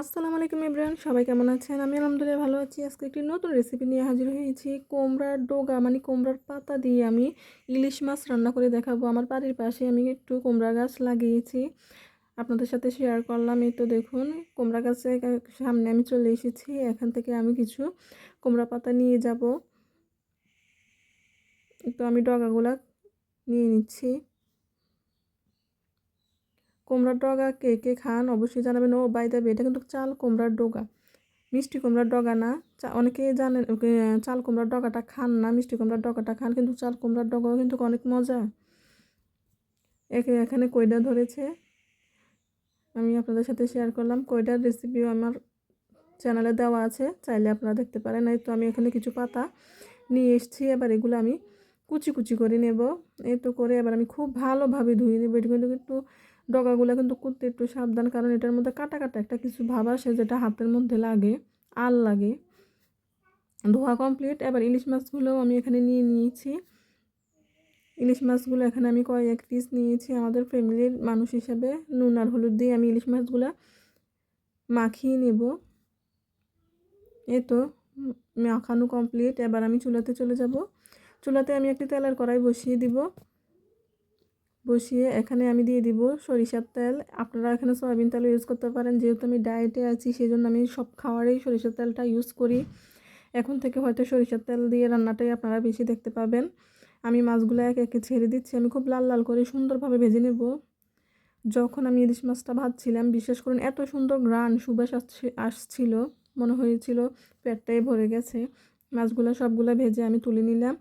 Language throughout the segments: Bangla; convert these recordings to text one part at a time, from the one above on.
আসসালামু আলাইকুম ইব্রাহিম, সবাই কেমন আছেন? আমি আলহামদুলিল্লাহ ভালো আছি। আজকে একটি নতুন রেসিপি নিয়ে হাজির হয়েছি। কোমড়ার ডোগা মানে কোমড়ার পাতা দিয়ে আমি ইলিশ মাছ রান্না করে দেখাবো। আমার বাড়ির পাশে আমি একটু কোমড়া গাছ লাগিয়েছি। আপনাদের সাথে শেয়ার করলাম। এই তো দেখুন, কোমড়া গাছের সামনে আমি চলে এসেছি। এখান থেকে আমি কিছু কোমড়া পাতা নিয়ে যাব। তো আমি ডগাগুলা নিয়ে নিচ্ছি। কুমড়ার ডগা কে কে খান অবশ্যই জানাবেন। ও বাই দেবে এটা কিন্তু চাল কুমড়ার ডগা। মিষ্টি কুমড়ার ডগা না। অনেকে জানেন চাল কুমড়ার ডগাটা খান না, মিষ্টি কুমড়ার ডগাটা খান, কিন্তু চাল কুমড়ার ডগাও কিন্তু অনেক মজা। একে, এখানে কইডা ধরেছে। আমি আপনাদের সাথে শেয়ার করলাম। কইডার রেসিপিও আমার চ্যানেলে দেওয়া আছে। চাইলে আপনারা দেখতে পারেন। এই তো আমি এখানে কিছু পাতা নিয়ে এসেছি। এবার এগুলো আমি কুচি কুচি করে নেব। এই তো করে এবার আমি খুব ভালোভাবে ধুয়ে নেব। এগুলো কিন্তু ডগাগুলো কিন্তু করতে একটু সাবধান, কারণ এটার মধ্যে কাটা কাটা একটা কিছু ভাব আসে যেটা হাতের মধ্যে লাগে আল লাগে। ধোয়া কমপ্লিট এবার ইলিশ মাছগুলোও আমি এখানে নিয়ে নিয়েছি। ইলিশ মাছগুলো এখানে আমি কয়েক পিস নিয়েছি আমাদের ফ্যামিলির মানুষ হিসাবে। নুন আর হলুদ দিয়ে আমি ইলিশ মাছগুলো মাখিয়ে নেব। এ তো মাখানো কমপ্লিট এবার আমি চুলাতে চলে যাব। চুলাতে আমি একটি তেলার কড়াই বসিয়ে দিব। বসিয়ে এখানে আমি দিয়ে দিব সরিষার তেল। আপনারা এখানে সয়াবিন তেল ইউজ করতে পারেন। যেহেতু আমি ডায়েটে আছি সেই জন্য আমি সব খাওয়ারেই সরিষার তেলটা ইউজ করি। এখন থেকে হয়তো সরিষার তেল দিয়ে রান্নাটাই আপনারা বেশি দেখতে পাবেন। আমি মাছগুলো এক একে ছেড়ে দিচ্ছি। আমি খুব লাল লাল করে সুন্দরভাবে ভেজে নেব। যখন আমি ইলিশ মাছটা ভাজছিলাম বিশেষ করুন, এত সুন্দর গ্রান সুবাস আসছিল, মনে হয়েছিল পেটটাই ভরে গেছে। মাছগুলো সবগুলো ভেজে আমি তুলে নিলাম।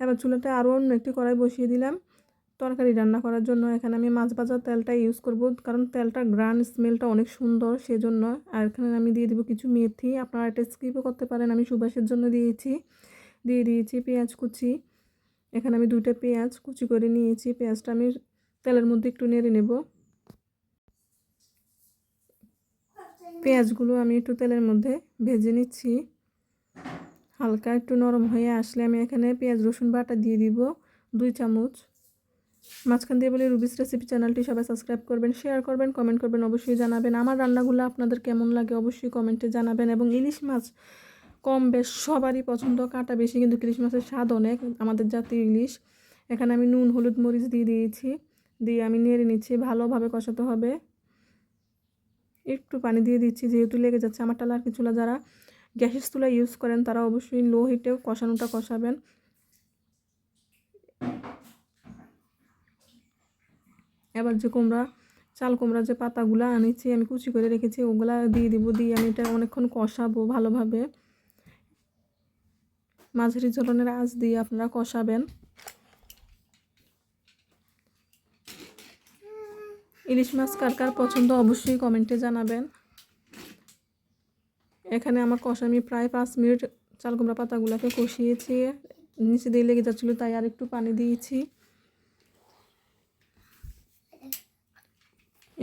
এবার চুলাটা আরও অন্য একটি কড়াই বসিয়ে দিলাম। তরকারি রান্না করার জন্য এখানে আমি মাছ ভাজার তেলটা ইউজ করব। কারণ তেলটা গ্রান স্মেলটা অনেক সুন্দর সেজন্য। আর এখানে আমি দিয়ে দিব কিছু মেথি। আপনারা এটা স্কিপও করতে পারেন। আমি সুবাসের জন্য দিয়েছি। দিয়ে দিয়েছি পেঁয়াজ কুচি। এখানে আমি দুইটা পেঁয়াজ কুচি করে নিয়েছি। পেঁয়াজটা আমি তেলের মধ্যে একটু নেড়ে নেব। পেঁয়াজগুলো আমি একটু তেলের মধ্যে ভেজে নিচ্ছি। হালকা একটু নরম হয়ে আসলে আমি এখানে পেঁয়াজ, রসুন বাটা দিয়ে দিব। দুই চামচ। মাঝখান দিয়ে বলি রুবিস রেসিপি চ্যানেলটি সবাই সাবস্ক্রাইব করবেন শেয়ার করবেন কমেন্ট করবেন, অবশ্যই জানাবেন। আমার রান্নাগুলো আপনাদের কেমন লাগে অবশ্যই কমেন্টে জানাবেন এবং ইলিশ মাছ কম বেশ সবারই পছন্দ, কাটা বেশি, কিন্তু ইলিশ মাছের স্বাদ অনেক। আমাদের জাতীয় ইলিশ। এখানে আমি নুন, হলুদ, মরিচ দিয়ে দিয়েছি। দিয়ে আমি নেড়ে নিচ্ছি, ভালোভাবে কষাতে হবে। একটু পানি দিয়ে দিচ্ছি, যেহেতু লেগে যাচ্ছে। আমার টালার কি চুলা যারা গ্যাসের চুলা ইউজ করেন, তারা অবশ্যই লো হিটেও কষানোটা কষাবেন। এবার যে কুমড়া, চাল কুমড়া যে পাতাগুলো আনিছি, আমি কুচি করে রেখেছি, ওগুলা দিয়ে দিব, দিয়ে আমি এটা অনেকক্ষণ কষাবো ভালোভাবে। মাঝারি ধরনের আঁচ দিয়ে আপনারা কষাবেন। ইলিশ মাছ কার কার পছন্দ অবশ্যই কমেন্টে জানাবেন। এখানে আমার কষা, আমি প্রায় পাঁচ মিনিট চাল কুমড়া পাতাগুলোকে কষিয়েছি। নিচে দিয়ে লেগে যাচ্ছিল, তাই আর একটু পানি দিয়েছি।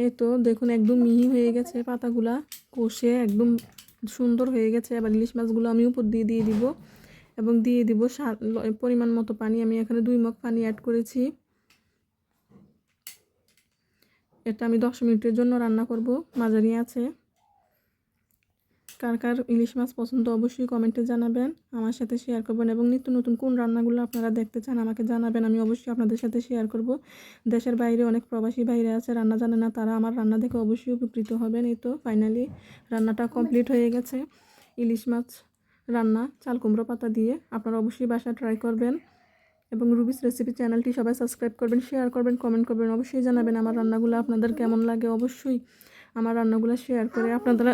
এই তো দেখুন একদম মিহি হয়ে গেছে পাতাগুলা। কষে একদম সুন্দর হয়ে গেছে। এবার ইলিশ মাছগুলো আমি উপর দিয়ে দিয়ে দিব এবং দিয়ে দিব পরিমাণ মতো পানি। আমি এখানে দুই মগ পানি অ্যাড করেছি। এটা আমি দশ মিনিটের জন্য রান্না করব। মাঝারি আছে। কার কার ইলিশ মাছ পছন্দ অবশ্যই কমেন্টে জানাবেন। আমার সাথে শেয়ার করবেন এবং নিত্য নতুন কোন রান্নাগুলো আপনারা দেখতে চান আমাকে জানাবেন। আমি অবশ্যই আপনাদের সাথে শেয়ার করব। দেশের বাইরে অনেক প্রবাসী বাইরে আছে, রান্না জানে না, তারা আমার রান্না দেখে অবশ্যই উপকৃত হবেন। এই তো ফাইনালি রান্নাটা কমপ্লিট হয়ে গেছে। ইলিশ মাছ রান্না, চাল কুমড়ো পাতা দিয়ে আপনারা অবশ্যই বাসা ট্রাই করবেন। এবং রুবিস রেসিপি চ্যানেলটি সবাই সাবস্ক্রাইব করবেন শেয়ার করবেন কমেন্ট করবেন, অবশ্যই জানাবেন আমার রান্নাগুলো আপনাদের কেমন লাগে। অবশ্যই আমার রান্নাগুলো শেয়ার করে আপনারা